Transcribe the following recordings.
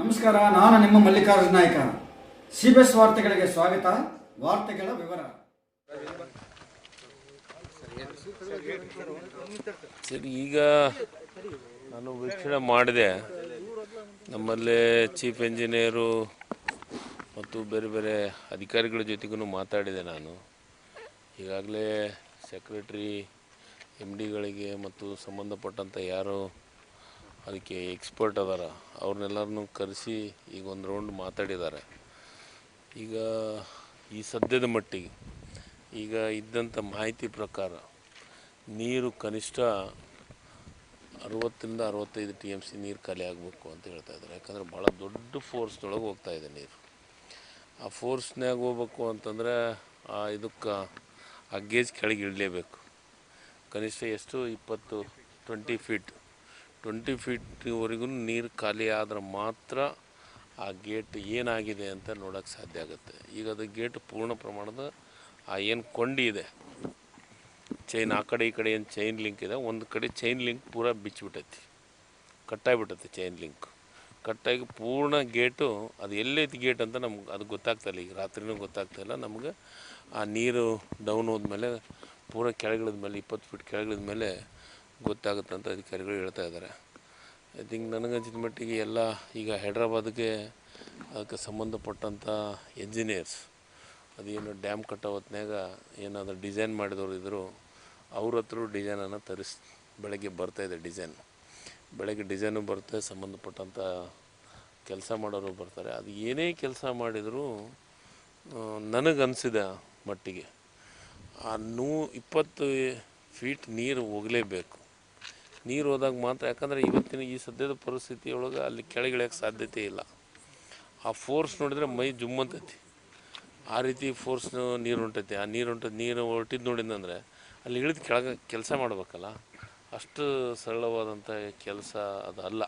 ನಮಸ್ಕಾರ, ನಾನು ನಿಮ್ಮ ಮಲ್ಲಿಕಾರ್ಜುನ ನಾಯ್ಕ. ಸಿ ವಾರ್ತೆಗಳಿಗೆ ಸ್ವಾಗತ. ವಾರ್ತೆಗಳ ವಿವರ. ಸರಿ, ಈಗ ನಾನು ವೀಕ್ಷಣೆ ಮಾಡಿದೆ. ನಮ್ಮಲ್ಲಿ ಚೀಫ್ ಇಂಜಿನಿಯರು ಮತ್ತು ಬೇರೆ ಬೇರೆ ಅಧಿಕಾರಿಗಳ ಜೊತೆಗೂ ಮಾತಾಡಿದೆ ನಾನು. ಈಗಾಗಲೇ ಸೆಕ್ರೆಟ್ರಿ ಎಂ ಡಿಗಳಿಗೆ ಮತ್ತು ಸಂಬಂಧಪಟ್ಟಂಥ ಯಾರು ಅದಕ್ಕೆ ಎಕ್ಸ್ಪರ್ಟ್ ಅದಾರ. ಅವ್ರನ್ನೆಲ್ಲರನ್ನೂ ಕರೆಸಿ ಈಗ ಒಂದು ರೌಂಡ್ ಮಾತಾಡಿದ್ದಾರೆ ಈಗ ಈ ಸದ್ಯದ ಮಟ್ಟಿಗೆ ಈಗ ಇದ್ದಂಥ ಮಾಹಿತಿ ಪ್ರಕಾರ ನೀರು ಕನಿಷ್ಠ ಅರವತ್ತರಿಂದ ಅರವತ್ತೈದು ಟಿ ಎಂ ಸಿ ನೀರು ಖಾಲಿ ಆಗಬೇಕು ಅಂತ ಹೇಳ್ತಾ ಇದ್ದಾರೆ ಯಾಕಂದರೆ ಭಾಳ ದೊಡ್ಡ ಫೋರ್ಸ್ನೊಳಗೆ ಹೋಗ್ತಾ ಇದೆ ನೀರು. ಆ ಫೋರ್ಸ್ನಾಗ ಹೋಗ್ಬೇಕು ಅಂತಂದರೆ ಆ ಇದಕ್ಕೆ ಆ ಗೇಜ್ ಕೆಳಗೆ ಇಳಲೇಬೇಕು ಕನಿಷ್ಠ ಎಷ್ಟು? ಇಪ್ಪತ್ತು ಟ್ವೆಂಟಿ ಫೀಟ್ ಟ್ವೆಂಟಿ ಫೀಟ್ವರೆಗೂ ನೀರು ಖಾಲಿ ಆದ್ರೆ ಮಾತ್ರ ಆ ಗೇಟ್ ಏನಾಗಿದೆ ಅಂತ ನೋಡೋಕ್ಕೆ ಸಾಧ್ಯ ಆಗುತ್ತೆ. ಈಗ ಅದು ಗೇಟ್ ಪೂರ್ಣ ಪ್ರಮಾಣದ ಆ ಏನು ಕೊಂಡಿ ಇದೆ ಚೈನ್ ಆ ಕಡೆ ಈ ಕಡೆ ಏನು ಚೈನ್ ಲಿಂಕ್ ಇದೆ, ಒಂದು ಕಡೆ ಚೈನ್ ಲಿಂಕ್ ಪೂರ ಬಿಚ್ಚಿಬಿಟ್ಟೈತಿ. ಕಟ್ಟಾಗಿಬಿಟ್ಟೈತಿ ಚೈನ್ ಲಿಂಕ್ ಕಟ್ಟಾಗಿ ಪೂರ್ಣ ಗೇಟು, ಅದು ಎಲ್ಲೈತಿ ಗೇಟ್ ಅಂತ ನಮ್ಗೆ, ಅದು ಗೊತ್ತಾಗ್ತಾಯಿಲ್ಲ ಈಗ ರಾತ್ರಿನೂ ಗೊತ್ತಾಗ್ತಾಯಿಲ್ಲ ನಮ್ಗೆ ಆ ನೀರು ಡೌನ್ ಹೋದ್ಮೇಲೆ ಪೂರ ಕೆಳಗಿಳಿದ ಮೇಲೆ ಇಪ್ಪತ್ತು ಫೀಟ್ ಕೆಳಗಿಳಿದ ಮೇಲೆ ಗೊತ್ತಾಗುತ್ತೆ ಅಂತ ಅಧಿಕಾರಿಗಳು ಹೇಳ್ತಾ ಇದ್ದಾರೆ. ಐ ಥಿಂಕ್ ನನಗನ್ಸಿದ ಮಟ್ಟಿಗೆ ಎಲ್ಲ ಈಗ ಹೈದ್ರಾಬಾದ್ಗೆ ಅದಕ್ಕೆ ಸಂಬಂಧಪಟ್ಟಂಥ ಎಂಜಿನಿಯರ್ಸ್ ಅದೇನು ಡ್ಯಾಮ್ ಕಟ್ಟೋ ಹೊತ್ನ್ಯಾಗ ಏನಾದರೂ ಡಿಸೈನ್ ಮಾಡಿದವರು ಇದ್ದರು ಅವ್ರ ಹತ್ರ ಡಿಸೈನನ್ನು ತರಿಸ್, ಬೆಳಗ್ಗೆ ಬರ್ತಾಯಿದೆ ಡಿಸೈನ್ ಬೆಳಗ್ಗೆ ಡಿಸೈನು ಬರುತ್ತೆ ಸಂಬಂಧಪಟ್ಟಂಥ ಕೆಲಸ ಮಾಡೋರು ಬರ್ತಾರೆ. ಅದು ಏನೇ ಕೆಲಸ ಮಾಡಿದರೂ ನನಗನ್ಸಿದ ಮಟ್ಟಿಗೆ ಆ ನೂ ಇಪ್ಪತ್ತು ಫೀಟ್ ನೀರು ಹೋಗಲೇಬೇಕು. ನೀರು ಹೋದಾಗ ಮಾತ್ರ, ಯಾಕಂದರೆ ಇವತ್ತಿನ ಈ ಸದ್ಯದ ಪರಿಸ್ಥಿತಿಯೊಳಗೆ ಅಲ್ಲಿ ಕೆಳಗಿಳಿಯೋಕ್ಕೆ ಸಾಧ್ಯತೆ ಇಲ್ಲ. ಆ ಫೋರ್ಸ್ ನೋಡಿದರೆ ಮೈ ಜುಮ್ಮಂತೈತಿ. ಆ ರೀತಿ ಫೋರ್ಸ್ ನೀರು ಹೊಂಟೈತಿ ಆ ನೀರು ಹೊಂಟದ ನೀರು ಹೊರಟಿದ್ದು ನೋಡಿದಂದರೆ ಅಲ್ಲಿ ಇಳಿದು ಕೆಳಗೆ ಕೆಲಸ ಮಾಡಬೇಕಲ್ಲ. ಅಷ್ಟು ಸರಳವಾದಂಥ ಕೆಲಸ ಅದು ಅಲ್ಲ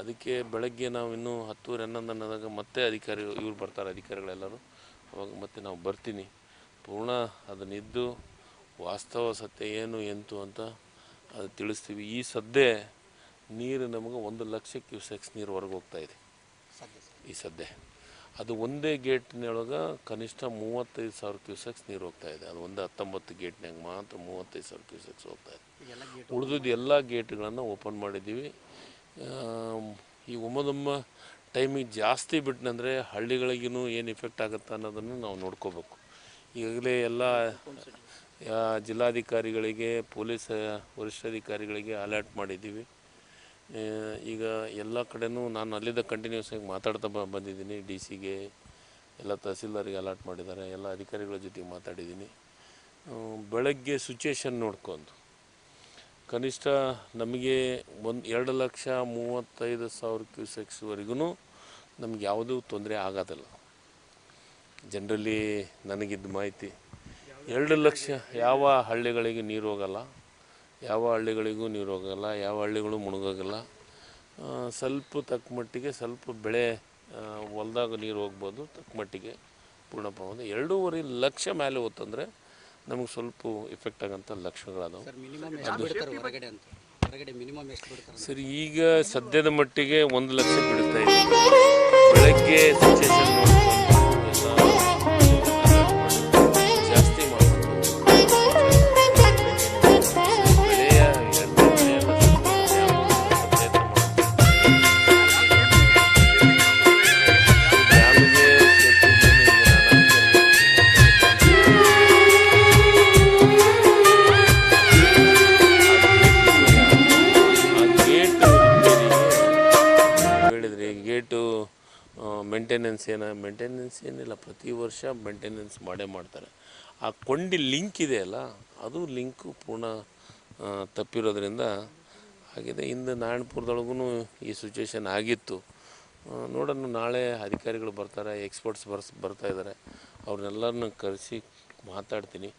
ಅದಕ್ಕೆ ಬೆಳಗ್ಗೆ ನಾವು ಇನ್ನೂ ಹತ್ತುವರೆ, ಹನ್ನೊಂದು ಅನ್ನೋದಾಗ ಮತ್ತೆ ಅಧಿಕಾರಿ ಇವ್ರು ಬರ್ತಾರೆ, ಅಧಿಕಾರಿಗಳೆಲ್ಲರೂ. ಅವಾಗ ಮತ್ತೆ ನಾವು ಬರ್ತೀನಿ. ಪೂರ್ಣ ಅದನ್ನಿದ್ದು ವಾಸ್ತವ ಸತ್ಯ ಏನು, ಎಂತು ಅಂತ ಅದು ತಿಳಿಸ್ತೀವಿ. ಈ ಸದ್ದೆ ನೀರು ನಮಗೆ ಒಂದು ಲಕ್ಷ ಕ್ಯೂಸೆಕ್ಸ್ ನೀರು ಹೊರಗೆ ಹೋಗ್ತಾ ಇದೆ. ಈ ಸದ್ದೆ. ಅದು ಒಂದೇ ಗೇಟ್ನೊಳಗೆ ಕನಿಷ್ಠ ಮೂವತ್ತೈದು ಸಾವಿರ ಕ್ಯೂಸೆಕ್ಸ್ ನೀರು ಹೋಗ್ತಾ ಇದೆ. ಅದು ಒಂದು ಹತ್ತೊಂಬತ್ತು ಗೇಟ್ನಾಗ ಮಾತ್ರ ಮೂವತ್ತೈದು ಸಾವಿರ ಕ್ಯೂಸೆಕ್ಸ್ ಹೋಗ್ತಾ ಇದೆ. ಉಳಿದಿದ್ದು ಎಲ್ಲ ಗೇಟ್ಗಳನ್ನು ಓಪನ್ ಮಾಡಿದ್ದೀವಿ. ಈ ಒಮ್ಮದೊಮ್ಮ ಟೈಮಿಗೆ ಜಾಸ್ತಿ ಬಿಟ್ಟನಂದರೆ ಹಳ್ಳಿಗಳಿಗೂ ಏನು ಇಫೆಕ್ಟ್ ಆಗುತ್ತೆ ಅನ್ನೋದನ್ನು ನಾವು ನೋಡ್ಕೋಬೇಕು. ಈಗಾಗಲೇ ಎಲ್ಲ ಜಿಲ್ಲಾಧಿಕಾರಿಗಳಿಗೆ, ಪೊಲೀಸ್ ವರಿಷ್ಠಾಧಿಕಾರಿಗಳಿಗೆ ಅಲರ್ಟ್ ಮಾಡಿದ್ದೀವಿ. ಈಗ ಎಲ್ಲ ಕಡೆನೂ ನಾನು ಅಲ್ಲಿದ್ದ ಕಂಟಿನ್ಯೂಸ್ ಆಗಿ ಮಾತಾಡ್ತಾ ಬಂದಿದ್ದೀನಿ. ಡಿ ಸಿಗೆ ಎಲ್ಲ ತಹಸೀಲ್ದಾರಿಗೆ ಅಲರ್ಟ್ ಮಾಡಿದ್ದಾರೆ. ಎಲ್ಲ ಅಧಿಕಾರಿಗಳ ಜೊತೆಗೆ ಮಾತಾಡಿದ್ದೀನಿ. ಬೆಳಗ್ಗೆ ಸಿಚುಯೇಷನ್ ನೋಡ್ಕೊಂಡು ಕನಿಷ್ಠ ನಮಗೆ ಒಂದು, ಎರಡು ಲಕ್ಷ ಮೂವತ್ತೈದು ಸಾವಿರ ಕ್ಯೂಸೆಕ್ಸ್ವರೆಗೂ ನಮ್ಗೆ ಯಾವುದೂ ತೊಂದರೆ ಆಗೋದಿಲ್ಲ. ಜನರಲಿ ನನಗಿದ್ದ ಮಾಹಿತಿ ಎರಡು ಲಕ್ಷ ಯಾವ ಹಳ್ಳಿಗಳಿಗೆ ನೀರು ಹೋಗಲ್ಲ ಯಾವ ಹಳ್ಳಿಗಳಿಗೂ ನೀರು ಹೋಗಲ್ಲ ಯಾವ ಹಳ್ಳಿಗಳು ಮುಳುಗೋಗಲ್ಲ. ಸ್ವಲ್ಪ ತಕ್ಕ ಮಟ್ಟಿಗೆ ಸ್ವಲ್ಪ ಬೆಳೆ ಹೊಲ್ದಾಗ ನೀರು ಹೋಗ್ಬೋದು ತಕ್ಕ ಮಟ್ಟಿಗೆ ಪೂರ್ಣ ಪ್ರಮಾಣದ ಎರಡೂವರೆ ಲಕ್ಷ ಮೇಲೆ ಹೋತಂದರೆ ನಮಗೆ ಸ್ವಲ್ಪ ಇಫೆಕ್ಟ್ ಆಗೋಂಥ ಲಕ್ಷಣಗಳದಾವೆ. ಸರ್ ಈಗ ಸದ್ಯದ ಮಟ್ಟಿಗೆ ಒಂದು ಲಕ್ಷ ಬಿಡ್ತಾ ಇದೆ. ಬೆಳಗ್ಗೆ ಮೇಂಟೆನೆನ್ಸ್ ಏನ? ಮೇಂಟೆನೆನ್ಸ್ ಏನಿಲ್ಲ. ಪ್ರತಿ ವರ್ಷ ಮೇಂಟೆನೆನ್ಸ್ ಮಾಡೇ ಮಾಡ್ತಾರೆ. ಆ ಕೊಂಡಿ ಲಿಂಕ್ ಇದೆಯಲ್ಲ ಅದು ಲಿಂಕು ಪೂರ್ಣ ತಪ್ಪಿರೋದ್ರಿಂದ ಆಗಿದೆ. ಇಂದು ನಾರಾಯಣಪುರದೊಳಗೂ ಈ ಸಿಚುವೇಶನ್ ಆಗಿತ್ತು. ನೋಡೋಣ. ನಾಳೆ ಅಧಿಕಾರಿಗಳು ಬರ್ತಾರೆ ಎಕ್ಸ್ಪರ್ಟ್ಸ್ ಬರ್ಸ್, ಬರ್ತಾ ಇದ್ದಾರೆ. ಅವ್ರನ್ನೆಲ್ಲರನ್ನ ಕರೆಸಿ ಮಾತಾಡ್ತೀನಿ.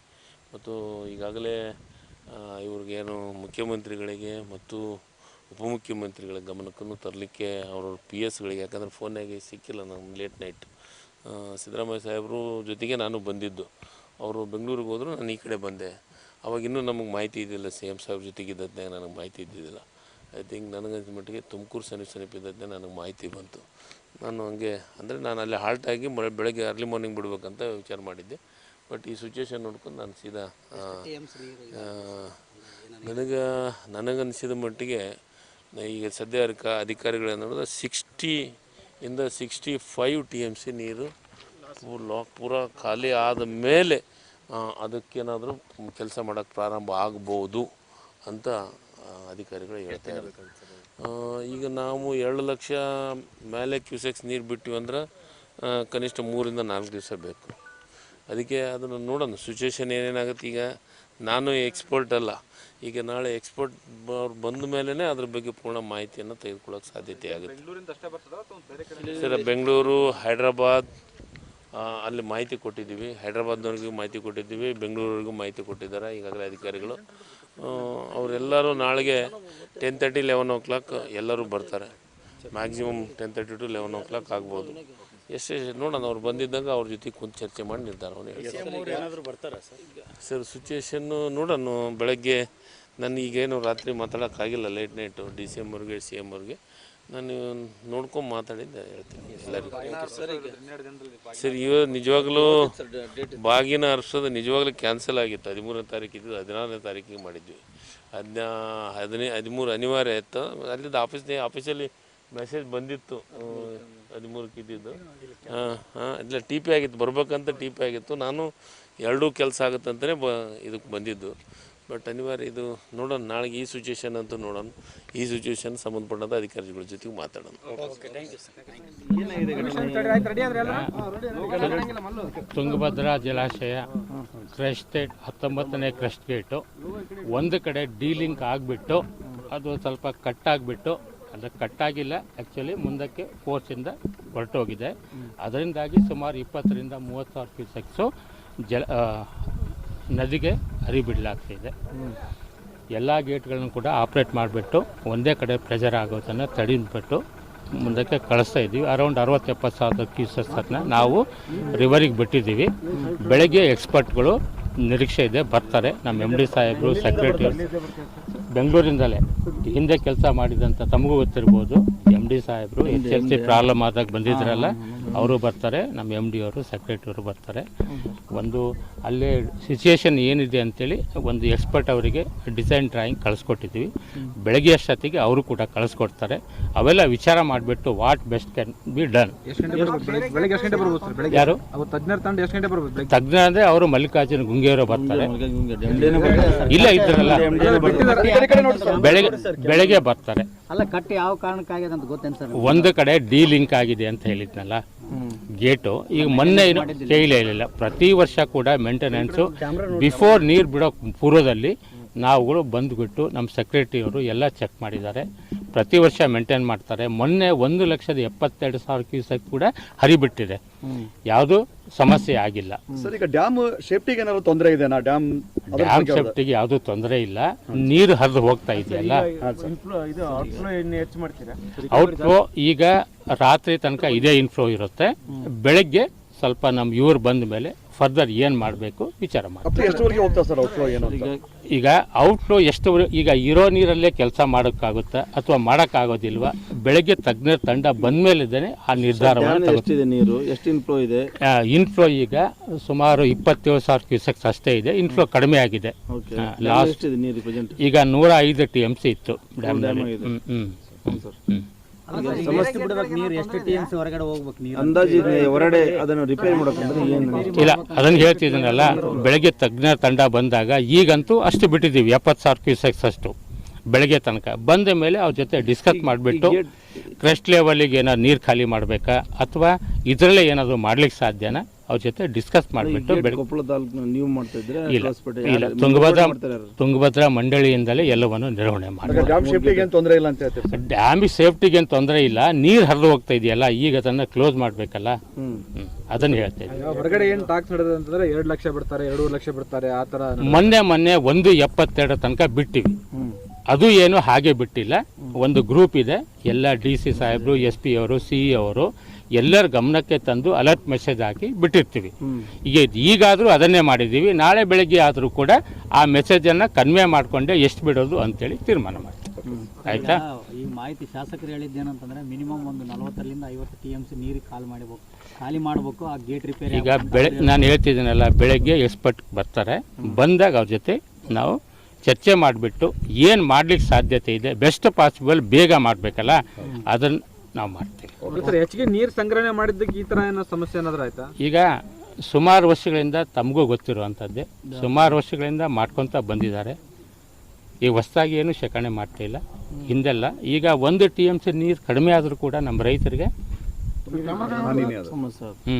ಮತ್ತು ಈಗಾಗಲೇ ಇವ್ರಿಗೇನು ಮುಖ್ಯಮಂತ್ರಿಗಳಿಗೆ ಮತ್ತು ಉಪಮುಖ್ಯಮಂತ್ರಿಗಳ ಗಮನಕ್ಕೂ ತರಲಿಕ್ಕೆ ಅವ್ರವ್ರ ಪಿ ಎಸ್ಗಳಿಗೆ ಯಾಕಂದ್ರೆ ಫೋನ್ಯಾಗೆ ಸಿಕ್ಕಿಲ್ಲ ನಮ್ಮ ಲೇಟ್ ನೈಟ್ ಸಿದ್ದರಾಮಯ್ಯ ಸಾಹೇಬರು ಜೊತೆಗೆ ನಾನು ಬಂದಿದ್ದು. ಅವರು ಬೆಂಗಳೂರಿಗೆ ಹೋದರು ನಾನು ಈ ಕಡೆ ಬಂದೆ. ಅವಾಗ ಇನ್ನೂ ನಮಗೆ ಮಾಹಿತಿ ಇದ್ದಿಲ್ಲ ಸಿ ಎಂ ಸಾಹೇಬ್ರ ಜೊತೆಗಿದ್ದದ್ನೇ ನನಗೆ ಮಾಹಿತಿ ಇದ್ದಿದ್ದಿಲ್ಲ. ಐ ಥಿಂಕ್ ನನಗನ್ಸಿದ ಮಟ್ಟಿಗೆ ತುಮಕೂರು ಸಮೀಪ ಸಮೀಪ ಇದ್ದದ್ದೇ ನನಗೆ ಮಾಹಿತಿ ಬಂತು. ನಾನು ಹಂಗೆ ಅಂದರೆ ನಾನು ಅಲ್ಲಿ ಹಾಲ್ಟ್ ಆಗಿ ಬೆಳಗ್ಗೆ ಅರ್ಲಿ ಮಾರ್ನಿಂಗ್ ಬಿಡ್ಬೇಕಂತ ವಿಚಾರ ಮಾಡಿದ್ದೆ. ಬಟ್ ಈ ಸಿಚುವೇಶನ್ ನೋಡ್ಕೊಂಡು ನಾನು ಸೀದಾ ನನಗೆ ನನಗನ್ನಿಸಿದ ಮಟ್ಟಿಗೆ ಈಗ ಸದ್ಯ ಅಧಿಕ ಅಧಿಕಾರಿಗಳು ನೋಡಿದ್ರೆ ಸಿಕ್ಸ್ಟಿ ಇಂದ sixty five T M C ನೀರು ಲಾಕ್ ಪೂರ ಖಾಲಿ ಆದ ಮೇಲೆ ಅದಕ್ಕೇನಾದರೂ ಕೆಲಸ ಮಾಡೋಕ್ಕೆ ಪ್ರಾರಂಭ ಆಗ್ಬೋದು ಅಂತ ಅಧಿಕಾರಿಗಳು ಹೇಳ್ತಾ ಇದ್ದಾರೆ. ಈಗ ನಾವು ಎರಡು ಲಕ್ಷ ಮೇಲೆ ಕ್ಯೂಸೆಕ್ಸ್ ನೀರು ಬಿಟ್ಟಿವಿ ಅಂದ್ರೆ ಕನಿಷ್ಠ ಮೂರಿಂದ ನಾಲ್ಕು ದಿವಸ ಬೇಕು. ಅದಕ್ಕೆ ಅದನ್ನು ನೋಡೋಣ. ಸಿಚುವೇಶನ್ ಏನೇನಾಗುತ್ತೆ ಈಗ ನಾನು ಎಕ್ಸ್ಪರ್ಟ್ ಅಲ್ಲ. ಈಗ ನಾಳೆ ಎಕ್ಸ್ಪರ್ಟ್ ಅವ್ರು ಬಂದ ಮೇಲೇ ಅದ್ರ ಬಗ್ಗೆ ಪೂರ್ಣ ಮಾಹಿತಿಯನ್ನು ತೆಗೆದುಕೊಳ್ಳೋಕೆ ಸಾಧ್ಯತೆ ಆಗುತ್ತೆ. ಸರ್ ಬೆಂಗಳೂರು ಹೈದ್ರಾಬಾದ್ ಅಲ್ಲಿ ಮಾಹಿತಿ ಕೊಟ್ಟಿದ್ದೀವಿ. ಹೈದ್ರಾಬಾದ್ನವ್ರಿಗೂ ಮಾಹಿತಿ ಕೊಟ್ಟಿದ್ದೀವಿ. ಬೆಂಗಳೂರಿಗೂ ಮಾಹಿತಿ ಕೊಟ್ಟಿದ್ದಾರೆ. ಈಗಾಗಲೇ ಅಧಿಕಾರಿಗಳು. ಅವರೆಲ್ಲರೂ ನಾಳೆಗೆ ten thirty eleven o'clock ಎಲ್ಲರೂ ಬರ್ತಾರೆ. Maximum ten thirty to eleven o'clock ಆಗ್ಬೋದು. ಎಷ್ಟೇ ನೋಡೋಣ ಅವ್ರು ಬಂದಿದ್ದಾಗ ಅವ್ರ ಜೊತೆ ಕುಂತು ಚರ್ಚೆ ಮಾಡಿ ನಿರ್ಧಾರವನ್ನು ಹೇಳ್ತಾರೆ ಸರ್? ಸಿಚುವೇಶನ್ನು ನೋಡೋಣ. ಬೆಳಗ್ಗೆ ನಾನು ಈಗೇನು ರಾತ್ರಿ ಮಾತಾಡೋಕ್ಕಾಗಿಲ್ಲ late night D C M ಅವ್ರಿಗೆ ಸಿ ಎಂ ಅವ್ರಿಗೆ. ನಾನು ನೋಡ್ಕೊಂಡು ಮಾತಾಡಿದ್ದೆ ಹೇಳ್ತೀನಿ ಎಲ್ಲರಿಗೂ. ಸರ್ ಇವ ನಿಜವಾಗ್ಲೂ ಬಾಗಿನ ಅರ್ಸೋದು ನಿಜವಾಗ್ಲೂ ಕ್ಯಾನ್ಸಲ್ ಆಗಿತ್ತು. ಹದಿಮೂರನೇ ತಾರೀಕು ಇದ್ದು ಹದಿನಾರನೇ ತಾರೀಕಿಗೆ ಮಾಡಿದ್ವಿ. ಹದಿನಾ ಹದಿನೈ ಹದಿಮೂರು ಅನಿವಾರ್ಯ ಇತ್ತು. ಅಲ್ಲಿದ್ದ ಆಫೀಸ್ನೇ ಆಫೀಸಲ್ಲಿ ಮೆಸೇಜ್ ಬಂದಿತ್ತು. ಹದಿಮೂರಕ್ಕೆ ಇದ್ದಿದ್ದು ಹಾಂ ಹಾಂ ಇಲ್ಲ ಟಿ ಪಿ ಆಗಿತ್ತು. ಬರ್ಬೇಕಂತ ಟಿ ಪಿ ಆಗಿತ್ತು. ನಾನು ಎರಡೂ ಕೆಲಸ ಆಗುತ್ತಂತಲೇ ಬ ಇದಕ್ಕೆ ಬಂದಿದ್ದು. ಬಟ್ ಅನಿವಾರ್ಯ ಇದು ನೋಡೋಣ. ನಾಳೆಗೆ ಈ ಸಿಚುವೇಶನ್ ಅಂತೂ ನೋಡೋಣ. ಈ ಸಿಚುವೇಶನ್ ಸಂಬಂಧಪಟ್ಟಂಥ ಅಧಿಕಾರಿಗಳ ಜೊತೆಗೆ ಮಾತಾಡೋಣ. ತುಂಗಭದ್ರಾ ಜಲಾಶಯ ಕ್ರಸ್ಟ್ ಗೇಟ್ ಹತ್ತೊಂಬತ್ತನೇ ಕ್ರಸ್ಟ್ ಗೇಟು. ಒಂದು ಕಡೆ ಡೀಲಿಂಕ್ ಆಗಿಬಿಟ್ಟು ಅದು ಸ್ವಲ್ಪ ಕಟ್ ಆಗಿಬಿಟ್ಟು ಅದು ಕಟ್ಟಾಗಿಲ್ಲ. ಆ್ಯಕ್ಚುಲಿ ಮುಂದಕ್ಕೆ ಫೋರ್ಸಿಂದ ಹೊರಟೋಗಿದೆ. ಅದರಿಂದಾಗಿ ಸುಮಾರು ಇಪ್ಪತ್ತರಿಂದ ಮೂವತ್ತು ಸಾವಿರ ಕ್ಯೂಸೆಕ್ಸು ಜಲ ನದಿಗೆ ಹರಿಬಿಡಲಾಗ್ತಿದೆ ಎಲ್ಲ ಗೇಟ್ಗಳನ್ನು ಕೂಡ ಆಪ್ರೇಟ್ ಮಾಡಿಬಿಟ್ಟು ಒಂದೇ ಕಡೆ ಪ್ರೆಷರ್ ಆಗೋದನ್ನು ತಡೆದ್ಬಿಟ್ಟು ಮುಂದಕ್ಕೆ ಕಳಿಸ್ತಾ ಇದ್ದೀವಿ. ಅರೌಂಡ್ ಅರವತ್ತು ಎಪ್ಪತ್ತು ಸಾವಿರದ ಕ್ಯೂಸೆಕ್ಸನ್ನು ನಾವು ರಿವರಿಗೆ ಬಿಟ್ಟಿದ್ದೀವಿ. ಬೆಳಗ್ಗೆ ಎಕ್ಸ್ಪರ್ಟ್ಗಳು ನಿರೀಕ್ಷೆ ಇದೆ. ಬರ್ತಾರೆ. ನಮ್ಮ ಎಂ ಡಿ ಸಾಹೇಬರು ಸೆಕ್ರೆಟರಿ ಬೆಂಗಳೂರಿಂದಲೇ ಹಿಂದೆ ಕೆಲಸ ಮಾಡಿದಂಥ ತಮಗೂ ಗೊತ್ತಿರ್ಬೋದು. ಎಂ ಡಿ ಸಾಹೇಬರು ಎಚ್ ಎಲ್ ಸಿ ಪ್ರಾಬ್ಲಮ್ ಆದಾಗ ಬಂದಿದ್ರಲ್ಲ. ಅವರು ಬರ್ತಾರೆ ನಮ್ಮ ಎಂ ಡಿ ಅವರು ಸೆಕ್ರೆಟರಿ ಅವರು ಬರ್ತಾರೆ. ಒಂದು ಅಲ್ಲೇ ಸಿಚುಯೇಷನ್ ಏನಿದೆ ಅಂತೇಳಿ ಒಂದು ಎಕ್ಸ್ಪರ್ಟ್ ಅವರಿಗೆ ಡಿಸೈನ್ ಡ್ರಾಯಿಂಗ್ ಕಳಿಸ್ಕೊಟ್ಟಿದ್ದೀವಿ. ಬೆಳಗ್ಗೆ ಅಷ್ಟೊತ್ತಿಗೆ ಅವರು ಕೂಡ ಕಳಿಸ್ಕೊಡ್ತಾರೆ. ಅವೆಲ್ಲ ವಿಚಾರ ಮಾಡಿಬಿಟ್ಟು what best can be done ಯಾರು? ತಜ್ಞ ಅಂದರೆ ಅವರು ಮಲ್ಲಿಕಾರ್ಜುನ ಗುಂಗಿಯವರು ಬರ್ತಾರೆ. ಇಲ್ಲ ಇದ್ರಲ್ಲ. ಬೆಳಗ್ಗೆ ಬೆಳಗ್ಗೆ ಬರ್ತಾರೆ. ಅಲ್ಲ ಕಟ್ಟಿ ಯಾವ ಕಾರಣಕ್ಕಾಗ್ಯದ ಅಂತ ಗೊತ್ತೇನು ಸರ್? ಒಂದು ಕಡೆ ಡಿ ಲಿಂಕ್ ಆಗಿದೆ ಅಂತ ಹೇಳಿದ್ನಲ್ಲ. ಗೇಟು. ಈಗ ಮೊನ್ನೆ ಏನು ಕೇಳಲೇ ಇಲ್ಲ ಪ್ರತಿ ವರ್ಷ ಕೂಡ ಮೇಂಟೆನೆನ್ಸು ಬಿಫೋರ್ ನೀರು ಬಿಡೋ ಪೂರ್ವದಲ್ಲಿ ನಾವುಗಳು ಬಂದುಬಿಟ್ಟು ನಮ್ಮ ಸೆಕ್ರೆಟರಿಯವರು ಎಲ್ಲ ಚೆಕ್ ಮಾಡಿದ್ದಾರೆ. ಪ್ರತಿ ವರ್ಷ ಮೇಂಟೈನ್ ಮಾಡ್ತಾರೆ. ಮೊನ್ನೆ ಒಂದು ಲಕ್ಷದ ಎಪ್ಪತ್ತೆರಡು ಸಾವಿರ ಕ್ಯೂಸೆಕ್ ಕೂಡ ಹರಿಬಿಟ್ಟಿದೆ. ಯಾವುದು ಸಮಸ್ಯೆ ಆಗಿಲ್ಲ. ಸರ್ ಈಗ ಡ್ಯಾಮ್ ಸೇಫ್ಟಿಗೆ ಏನಾದ್ರು ತೊಂದರೆ ಇದೆನಾ ಡ್ಯಾಮ್ ಡ್ಯಾಮ್ ಸೇಫ್ಟಿಗೆ ಯಾವುದು ತೊಂದರೆ ಇಲ್ಲ. ನೀರು ಹರಿದು ಹೋಗ್ತಾ ಇದೆಯಲ್ಲ? ಇದು ಮಾಡ್ತೀರಾ? ಔಟ್ಫ್ಲೋ ಈಗ ರಾತ್ರಿ ತನಕ ಇದೇ ಇನ್ಫ್ಲೋ ಇರುತ್ತೆ. ಬೆಳಗ್ಗೆ ಸ್ವಲ್ಪ ನಮ್ಮ ಇವ್ರು ಬಂದ ಮೇಲೆ ಫರ್ದರ್ ಏನು ಮಾಡಬೇಕು ವಿಚಾರ ಮಾಡಿ ಅಪ್ ಎಷ್ಟುವರೆಗೆ ಹೋಗ್ತಾ ಸರ್ ಔಟ್ಫ್ಲೋ ಏನು ಅಂತ? ಈಗ ಔಟ್ಫ್ಲೋ ಎಷ್ಟು ಈಗ ಇರೋ ನೀರಲ್ಲೇ ಕೆಲಸ ಮಾಡೋಕ್ಕಾಗುತ್ತಾ ಅಥವಾ ಮಾಡೋಕ್ಕಾಗೋದಿಲ್ವಾ? ಬೆಳಗ್ಗೆ ತಜ್ಞರ ತಂಡ ಬಂದ ಇದ್ದಾನೆ ಆ ನಿರ್ಧಾರವನ್ನು ಎಷ್ಟಿದೆ ನೀರು? ಎಷ್ಟು ಇನ್ಫ್ಲೋ ಇದೆ? ಇನ್ಫ್ಲೋ ಈಗ ಸುಮಾರು ಇಪ್ಪತ್ತೇಳು ಸಾವಿರ ಕ್ಯೂಸೆಕ್ಸ್ ಅಷ್ಟೇ ಇದೆ. ಇನ್ಫ್ಲೋ ಕಡಿಮೆ ಆಗಿದೆ. ಓಕೆ. ಲಾಸ್ಟ್ ಎಷ್ಟಿದೆ ನೀರು ಪ್ರೆಸೆಂಟ್ ಈಗ ನೂರ ಐದು ಟಿ ಎಂ ಸಿ ಇತ್ತು ಡ್ಯಾಮ್ ಆಗಿದೆ. ಹ್ಮ್ ಹ್ಮ್. ಹ್ಮ್. ಸಮಸ್ಯೆ ಬಿಡ್ಬೇಕು ನೀರು ಎಷ್ಟು ಟಿ ಎಂ ಸಿ ಹೊರಗಡೆ ಹೋಗ್ಬೇಕು ನೀರು? ಅಂದಾಜು ಇದೆ ಹೊರಗಡೆ ಅದನ್ನು ರಿಪೇರಿ ಏನು? ಇಲ್ಲ ಅದನ್ನು ಹೇಳ್ತಿದ್ದೀನಲ್ಲ ಬೆಳಗ್ಗೆ ತಜ್ಞ ತಂಡ ಬಂದಾಗ ಈಗಂತೂ ಅಷ್ಟು ಬಿಟ್ಟಿದ್ದೀವಿ ಎಪ್ಪತ್ತು ಸಾವಿರ ಕ್ಯೂಸೆಕ್ಸ್ ಅಷ್ಟು ಬೆಳಗ್ಗೆ ತನಕ. ಬಂದ ಮೇಲೆ ಅವ್ರ ಜೊತೆ ಡಿಸ್ಕಸ್ ಮಾಡಿಬಿಟ್ಟು ಕ್ರೆಸ್ಟ್ ಲೆವೆಲಿಗೆ ಏನಾದ್ರು ನೀರು ಖಾಲಿ ಮಾಡಬೇಕಾ? ಅಥವಾ ಇದರಲ್ಲೇ ಏನಾದರೂ ಮಾಡ್ಲಿಕ್ಕೆ ಸಾಧ್ಯನಾ? ಅವ್ರ ಜೊತೆ ಡಿಸ್ಕಸ್ ಮಾಡಿಬಿಟ್ಟು ಕೊಪ್ಪಳ ನೀವು ಮಾಡ್ತಾ ಇದ್ರೆ ಇಲ್ಲ. ತುಂಗಭದ್ರಾ ಮಾಡ್ತಾರೆ ತುಂಗಭದ್ರಾ ಮಂಡಳಿಯಿಂದಲೇ ಎಲ್ಲವನ್ನು ನಿರ್ವಹಣೆ ಮಾಡಿ ಡ್ಯಾಮ್ ಸೇಫ್ಟಿಗೆ ಏನು ತೊಂದರೆ ಇಲ್ಲ ಅಂತ ಹೇಳ್ತಾರೆ ಡ್ಯಾಮಿಗೆ ಸೇಫ್ಟಿಗೆ ಏನು ತೊಂದರೆ ಇಲ್ಲ. ನೀರು ಹರಿದು ಹೋಗ್ತಾ ಇದೆಯಲ್ಲ ಈಗ ಅದನ್ನ ಕ್ಲೋಸ್ ಮಾಡಬೇಕಲ್ಲ? ಅದನ್ನ ಅದನ್ನು ಹೇಳ್ತಾ ಹೊರಗಡೆ ಏನು ಟಾಕ್ಸ್ ನಡೆದ ಅಂತಂದ್ರೆ ಎರಡು ಲಕ್ಷ ಬಿಡ್ತಾರೆ ಎರಡೂವರೆ ಲಕ್ಷ ಬಿಡ್ತಾರೆ ಆ ಥರ ಮೊನ್ನೆ ಮೊನ್ನೆ ಒಂದು ಎಪ್ಪತ್ತೆರಡು ತನಕ ಬಿಟ್ಟಿವಿ. ಅದು ಏನು ಹಾಗೆ ಬಿಟ್ಟಿಲ್ಲ. ಒಂದು ಗ್ರೂಪ್ ಇದೆ. ಎಲ್ಲ ಡಿ ಸಿ ಸಾಹೇಬರು ಎಸ್ ಪಿ ಅವರು ಸಿ ಇ ಅವರು ಎಲ್ಲರ ಗಮನಕ್ಕೆ ತಂದು ಅಲರ್ಟ್ ಮೆಸೇಜ್ ಹಾಕಿ ಬಿಟ್ಟಿರ್ತೀವಿ. ಈಗ ಈಗಾದರೂ ಅದನ್ನೇ ಮಾಡಿದ್ದೀವಿ. ನಾಳೆ ಬೆಳಗ್ಗೆ ಆದರೂ ಕೂಡ ಆ ಮೆಸೇಜನ್ನು ಕನ್ವೆ ಮಾಡಿಕೊಂಡೆ ಎಷ್ಟು ಬಿಡೋದು ಅಂತೇಳಿ ತೀರ್ಮಾನ ಮಾಡ್ತೀವಿ. ಆಯಿತಾ? ಈ ಮಾಹಿತಿ ಶಾಸಕರು ಹೇಳಿದ್ದೇನಂತಂದ್ರೆ ಮಿನಿಮಮ್ ಒಂದು ನಲವತ್ತರಿಂದ ಐವತ್ತು ಟಿ ಎಂ ಸಿ ನೀರಿಗೆ ಖಾಲಿ ಮಾಡಬೇಕು ಖಾಲಿ ಮಾಡಬೇಕು ಆ ಗೇಟ್ ರಿಪೇರಿ ಈಗ ಬೆಳೆ ನಾನು ಹೇಳ್ತಿದ್ದೀನಲ್ಲ ಬೆಳಗ್ಗೆ ಎಕ್ಸ್ಪರ್ಟ್ ಬರ್ತಾರೆ. ಬಂದಾಗ ಅವ್ರ ಜೊತೆ ನಾವು ಚರ್ಚೆ ಮಾಡಿಬಿಟ್ಟು ಏನು ಮಾಡ್ಲಿಕ್ಕೆ ಸಾಧ್ಯತೆ ಇದೆ ಬೆಸ್ಟ್ ಪಾಸಿಬಲ್ ಬೇಗ ಮಾಡಬೇಕಲ್ಲ ಅದನ್ನು ನಾವು ಮಾಡ್ತೀವಿ. ಹೆಚ್ಚಿಗೆ ನೀರು ಸಂಗ್ರಹಣೆ ಮಾಡಿದ್ದಕ್ಕೆ ಈ ಥರ ಏನೋ ಸಮಸ್ಯೆ ಏನಾದರೂ ಆಯ್ತಾ? ಈಗ ಸುಮಾರು ವರ್ಷಗಳಿಂದ ತಮಗೂ ಗೊತ್ತಿರುವಂಥದ್ದೇ ಸುಮಾರು ವರ್ಷಗಳಿಂದ ಮಾಡ್ಕೊತ ಬಂದಿದ್ದಾರೆ. ಈ ಹೊಸದಾಗಿ ಏನು ಶೇಖರಣೆ ಮಾಡ್ತಾ ಇಲ್ಲ. ಹಿಂದೆಲ್ಲ ಈಗ ಒಂದು ಟಿ ಎಂ ಸಿ ನೀರು ಕಡಿಮೆ ಆದರೂ ಕೂಡ ನಮ್ಮ ರೈತರಿಗೆ ಹ್ಞೂ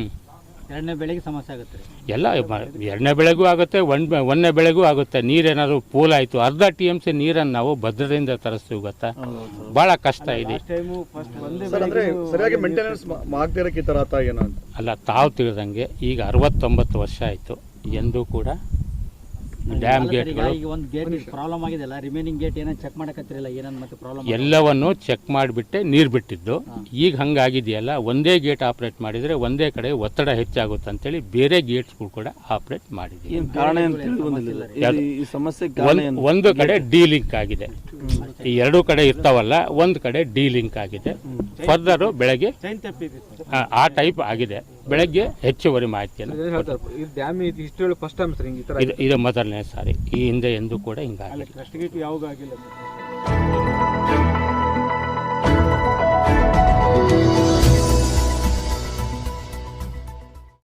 ಎರಡನೇ ಬೆಳೆಗೆ ಸಮಸ್ಯೆ ಆಗುತ್ತೆ ಎಲ್ಲ ಎರಡನೇ ಬೆಳೆಗೂ ಆಗುತ್ತೆ ಒಂದ್ ಒಂದನೇ ಬೆಳೆಗೂ ಆಗುತ್ತೆ. ನೀರೇನಾದ್ರು ಪೋಲ್ ಆಯಿತು ಅರ್ಧ ಟಿ ಎಂ ಸಿ ನೀರನ್ನು ನಾವು ಭದ್ರದಿಂದ ತರಿಸ್ತೀವಿ ಗೊತ್ತಾ? ಭಾಳ ಕಷ್ಟ ಇದೆ. ಸರ್ ಸರಿಯಾಗಿ ಮೇಂಟೆನೆನ್ಸ್ ಆಗದೇ ಇರಕ್ಕೆ ಈ ತರ ಅಂತ ಅಲ್ಲ ತಾವು ತಿಳಿದಂಗೆ ಈಗ ಅರವತ್ತೊಂಬತ್ತು ವರ್ಷ ಆಯಿತು. ಎಂದೂ ಕೂಡ ಡ್ಯಾಮ್ ಗೇಟ್ಗಳು ಒಂದು ಗೇಟ್ ಪ್ರಾಬ್ಲಮ್ ಆಗಿದೆ ಅಲ್ಲ? ರಿಮೈನಿಂಗ್ ಗೇಟ್ ಏನೋ ಚೆಕ್ ಮಾಡಕತ್ತಿರಲ್ಲ ಏನನ್ನ ಮತ್ತೆ ಪ್ರಾಬ್ಲಮ್ ಎಲ್ಲವನ್ನು ಚೆಕ್ ಮಾಡಿಬಿಟ್ಟೆ ನೀರು ಬಿಟ್ಟಿದ್ದು. ಈಗ ಹಂಗಾಗಿದೆಯಲ್ಲ ಒಂದೇ ಗೇಟ್ ಆಪರೇಟ್ ಮಾಡಿದರೆ ಒಂದೇ ಕಡೆ ಒತ್ತಡ ಹೆಚ್ಚಾಗುತ್ತೆ ಅಂತೇಳಿ ಬೇರೆ ಗೇಟ್ಸ್ಗಳು ಕೂಡ ಆಪರೇಟ್ ಮಾಡಿದ್ದೀವಿ ಕಾರಣ ಏನು ತಿಳಿದು ಬಂದಿಲ್ಲ ಈ ಸಮಸ್ಯೆ ಕಾರಣ ಒಂದು ಕಡೆ ಡಿ ಲಿಂಕ್ ಆಗಿದೆ. ಈ ಎರಡು ಕಡೆ ಇರ್ತಾವಲ್ಲ ಒಂದು ಕಡೆ ಡಿ ಲಿಂಕ್ ಆಗಿದೆ. ಫರ್ದರ್ ಬೆಳಗ್ಗೆ ಆ, ಆ ಟೈಪ್ ಆಗಿದೆ. ಬೆಳಗ್ಗೆ ಹೆಚ್ಚುವರಿ ಮಾಹಿತಿಯನ್ನು ಹಿಸ್ಟ್ರಿ ಫಸ್ಟ್ ಟೈಮ್ ಸರ್ ಹಿಂಗೆ ಇದು ಇದು ಮೊದಲನೇ ಸಾರಿ. ಈ ಹಿಂದೆ ಎಂದು ಕೂಡ ಹಿಂಗಾಗಿಲ್ಲ